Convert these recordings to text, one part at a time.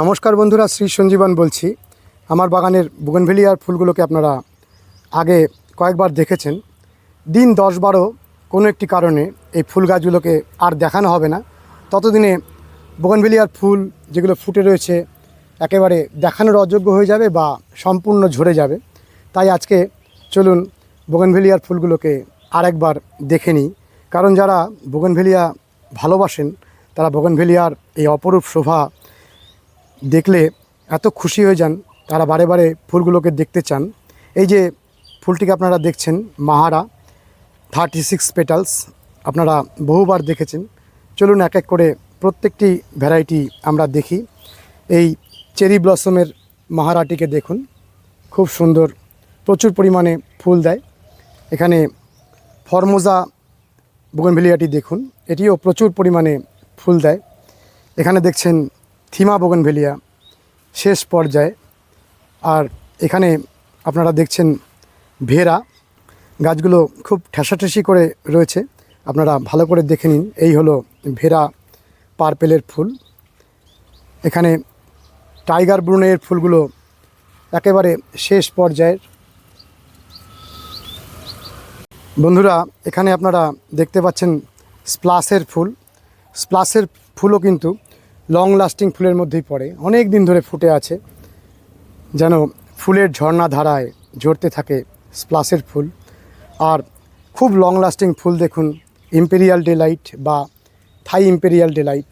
নমস্কার বন্ধুরা, শ্রী সঞ্জীবন বলছি। আমার বাগানের বুগনভেলিয়ার ফুলগুলোকে আপনারা আগে কয়েকবার দেখেছেন। দিন দশ বারো কোনো একটি কারণে এই ফুল গাছগুলোকে আর দেখানো হবে না। ততদিনে বুগনভেলিয়ার ফুল যেগুলো ফুটে রয়েছে, একেবারে দেখানোর অযোগ্য হয়ে যাবে বা সম্পূর্ণ ঝরে যাবে। তাই আজকে চলুন বুগনভেলিয়ার ফুলগুলোকে আরেকবার দেখে নিই। কারণ যারা বুগনভেলিয়া ভালোবাসেন, তারা বুগনভেলিয়ার এই অপরূপ শোভা দেখলে এত খুশি হয়ে যান, তারা বারে বারে ফুলগুলোকে দেখতে চান। এই যে ফুলটিকে আপনারা দেখছেন, মাহারা থার্টি সিক্স পেটালস আপনারা বহুবার দেখেছেন। চলুন এক এক করে প্রত্যেকটি ভ্যারাইটি আমরা দেখি। এই চেরি ব্লসমের মাহারাটিকে দেখুন, খুব সুন্দর, প্রচুর পরিমাণে ফুল দেয়। এখানে ফরমোজা বোগনভেলিয়াটি দেখুন, এটিও প্রচুর পরিমাণে ফুল দেয়। এখানে দেখছেন থিমা বোগনভেলিয়া, শেষ পর্যায়ে। আর এখানে আপনারা দেখছেন ভেরা গাছগুলো খুব ঠেসাঠেসি করে রয়েছে। আপনারা ভালো করে দেখে নিন। এই হলো ভেরা পার্পেলের ফুল। এখানে টাইগার ব্রুনের ফুলগুলো একেবারে শেষ পর্যায়ের। বন্ধুরা, এখানে আপনারা দেখতে পাচ্ছেন স্প্লাসের ফুল। স্প্লাসের ফুলও কিন্তু লং লাস্টিং ফুলের মধ্যেই পড়ে। অনেক দিন ধরে ফুটে আছে। যেন ফুলের ঝর্ণা ধারায় ঝরতে থাকে স্প্লাসের ফুল। আর খুব লং লাস্টিং ফুল দেখুন ইম্পেরিয়াল ডেলাইট বা থাই ইম্পেরিয়াল ডেলাইট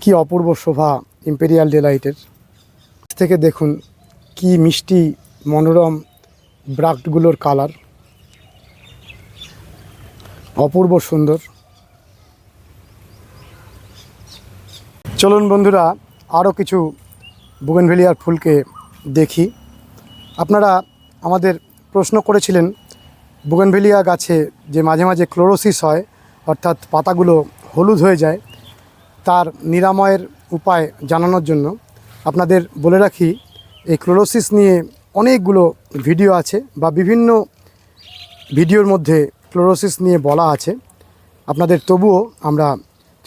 কি অপূর্ব শোভা ইম্পেরিয়াল ডেলাইটের থেকে দেখুন কি মিষ্টি, মনোরম ব্রাক্টগুলোর কালার অপূর্ব সুন্দর। চলুন বন্ধুরা আরও কিছু বুগেনভেলিয়ার ফুলকে দেখি। আপনারা আমাদের প্রশ্ন করেছিলেন, বুগেনভেলিয়া গাছে যে মাঝে মাঝে ক্লোরোসিস হয়, অর্থাৎ পাতাগুলো হলুদ হয়ে যায়, তার নিরাময়ের উপায় জানানোর জন্য আপনাদের বলে রাখি, এই ক্লোরোসিস নিয়ে অনেকগুলো ভিডিও আছে বা বিভিন্ন ভিডিওর মধ্যে ক্লোরোসিস নিয়ে বলা আছে। আপনাদের তবুও আমরা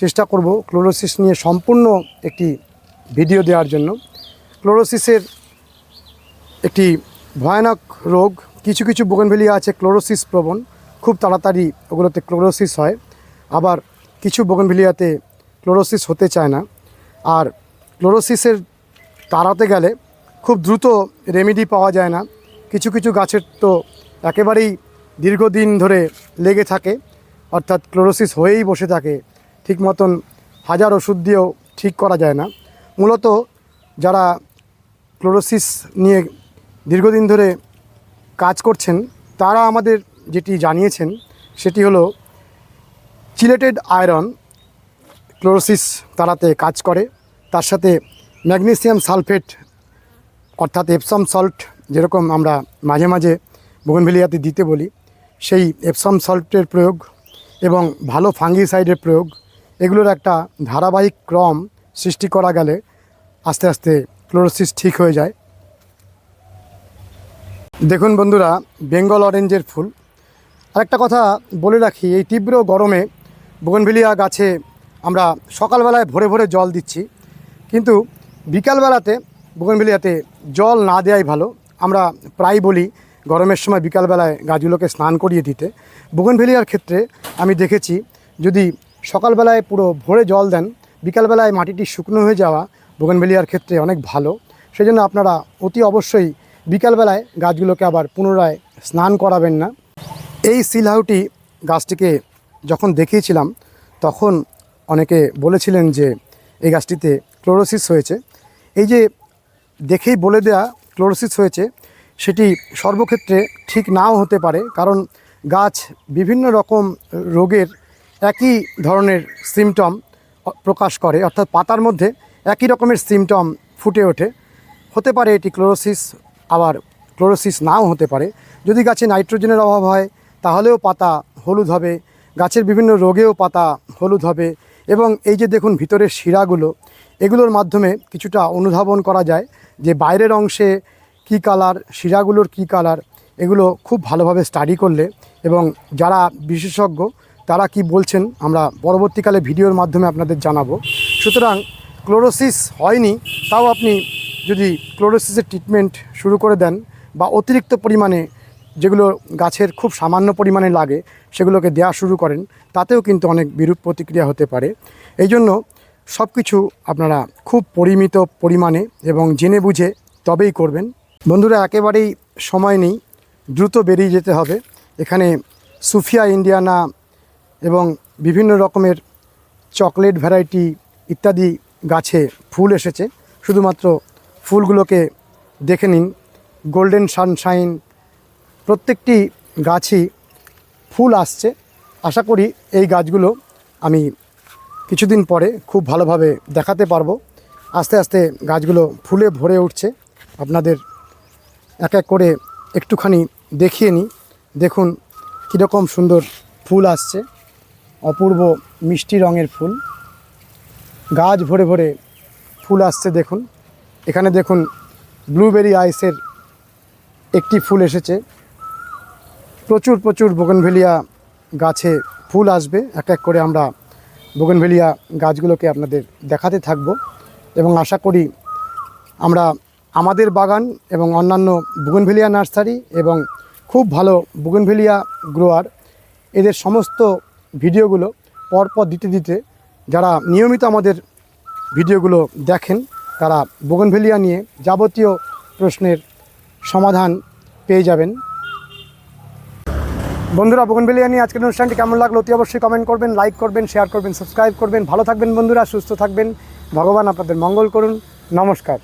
চেষ্টা করব ক্লোরোসিস নিয়ে সম্পূর্ণ একটি ভিডিও দেওয়ার জন্য। ক্লোরোসিসের একটি ভয়ানক রোগ, কিছু কিছু বোগনভেলিয়া আছে ক্লোরোসিস প্রবণ, খুব তাড়াতাড়ি ওগুলোতে ক্লোরোসিস হয়, আবার কিছু বোগনভেলিয়াতে ক্লোরোসিস হতে চায় না। আর ক্লোরোসিসের তাড়াতে গেলে খুব দ্রুত রেমেডি পাওয়া যায় না। কিছু কিছু গাছের তো একেবারেই দীর্ঘদিন ধরে লেগে থাকে, অর্থাৎ ক্লোরোসিস হয়েই বসে থাকে। ঠিক মতন হাজার ওষুধ দিয়েও ঠিক করা যায় না। মূলত যারা ক্লোরোসিস নিয়ে দীর্ঘদিন ধরে কাজ করছেন, তারা আমাদের যেটি জানিয়েছেন, সেটি হলো চিলেটেড আয়রন ক্লোরোসিস তারাতে কাজ করে। তার সাথে ম্যাগনেসিয়াম সালফেট অর্থাৎ এপসাম সল্ট যেরকম আমরা মাঝে মাঝে বোগনভেলিয়াতে দিতে বলি, সেই এপসাম সল্টের প্রয়োগ এবং ভালো ফাঙ্গিসাইডের প্রয়োগ এগুলোর একটা ধারাবাহিক ক্রম সৃষ্টি করা গেলে আস্তে আস্তে ক্লোরোসিস ঠিক হয়ে যায়। দেখুন বন্ধুরা, বেঙ্গল অরেঞ্জের ফুল। আরেকটা কথা বলে রাখি, এই তীব্র গরমে বোগনভেলিয়া গাছে আমরা সকালবেলায় ভোরে ভোরে জল দিচ্ছি। কিন্তু বিকালবেলাতে বোগনভেলিয়াতে জল না দেওয়াই ভালো। আমরা প্রায় বলি, গরমের সময় বিকালবেলায় গাছগুলোকে স্নান করিয়ে দিতে। বোগনভেলিয়ার ক্ষেত্রে আমি দেখেছি, যদি সকালবেলায় পুরো ভোরে জল দেন, বিকালবেলায় মাটিটি শুকনো হয়ে যাওয়া বোগনভেলিয়ার ক্ষেত্রে অনেক ভালো। সেই জন্য আপনারা অতি অবশ্যই বিকালবেলায় গাছগুলোকে আবার পুনরায় স্নান করাবেন না। এই সিলহাউটি গাছটিকে যখন দেখিয়েছিলাম, তখন অনেকে বলেছিলেন যে এই গাছটিতে ক্লোরোসিস হয়েছে। এই যে দেখেই বলে দেয়া ক্লোরোসিস হয়েছে, সেটি সর্বক্ষেত্রে ঠিক নাও হতে পারে, কারণ গাছ বিভিন্ন রকম রোগের একই ধরনের সিমটম প্রকাশ করে, অর্থাৎ পাতার মধ্যে একই রকমের সিমটম ফুটে ওঠে। হতে পারে এটি ক্লোরোসিস, আবার ক্লোরোসিস নাও হতে পারে। যদি গাছে নাইট্রোজেনের অভাব হয়, তাহলেও পাতা হলুদ হবে। গাছের বিভিন্ন রোগেও পাতা হলুদ হবে। এবং এই যে দেখুন ভিতরের শিরাগুলো, এগুলোর মাধ্যমে কিছুটা অনুধাবন করা যায় যে বাইরের অংশে কী কালার, শিরাগুলোর কী কালার, এগুলো খুব ভালোভাবে স্টাডি করলে এবং যারা বিশেষজ্ঞ তারা কি বলছেন আমরা পরবর্তীকালে ভিডিওর মাধ্যমে আপনাদের জানাব। সুতরাং ক্লোরোসিস হয়নি, তাও আপনি যদি ক্লোরোসিসের ট্রিটমেন্ট শুরু করে দেন বা অতিরিক্ত পরিমাণে যেগুলো গাছের খুব সামান্য পরিমাণে লাগে সেগুলোকে দেওয়া শুরু করেন, তাতেও কিন্তু অনেক বিরূপ প্রতিক্রিয়া হতে পারে। এই জন্য সব কিছু আপনারা খুব পরিমিত পরিমাণে এবং জেনে বুঝে তবেই করবেন। বন্ধুরা, একেবারেই সময় নেই, দ্রুত বেরিয়ে যেতে হবে। এখানে সুফিয়া ইন্ডিয়ানা এবং বিভিন্ন রকমের চকলেট ভ্যারাইটি ইত্যাদি গাছে ফুল এসেছে। শুধুমাত্র ফুলগুলোকে দেখে নিন। গোল্ডেন সানশাইন প্রত্যেকটি গাছই ফুল আসছে। আশা করি এই গাছগুলো আমি কিছুদিন পরে খুব ভালোভাবে দেখাতে পারব। আস্তে আস্তে গাছগুলো ফুলে ভরে উঠছে। আপনাদের এক এক করে একটুখানি দেখিয়ে নিই। দেখুন কীরকম সুন্দর ফুল আসছে। অপূর্ব মিষ্টি রঙের ফুল। গাছ ভরে ভরে ফুল আসছে দেখুন। এখানে দেখুন ব্লুবেরি আইসের একটি ফুল এসেছে। প্রচুর প্রচুর বোগনভেলিয়া গাছে ফুল আসবে। এক এক করে আমরা বোগনভেলিয়া গাছগুলোকে আপনাদের দেখাতে থাকব এবং আশা করি আমরা আমাদের বাগান এবং অন্যান্য বুগনভেলিয়া নার্সারি এবং খুব ভালো বুগনভেলিয়া গ্রোয়ার, এদের সমস্ত ভিডিওগুলো পরপর দিতে দিতে যারা নিয়মিত আমাদের ভিডিওগুলো দেখেন, তারা বোগনভেলিয়া নিয়ে যাবতীয় প্রশ্নের সমাধান পেয়ে যাবেন। বন্ধুরা বোগনভেলিয়া নিয়ে আজকের অনুষ্ঠানটি কেমন লাগল অতি অবশ্যই কমেন্ট করবেন লাইক করবেন শেয়ার করবেন সাবস্ক্রাইব করবেন। ভালো থাকবেন বন্ধুরা, সুস্থ থাকবেন। ভগবান আপনাদের মঙ্গল করুন। নমস্কার।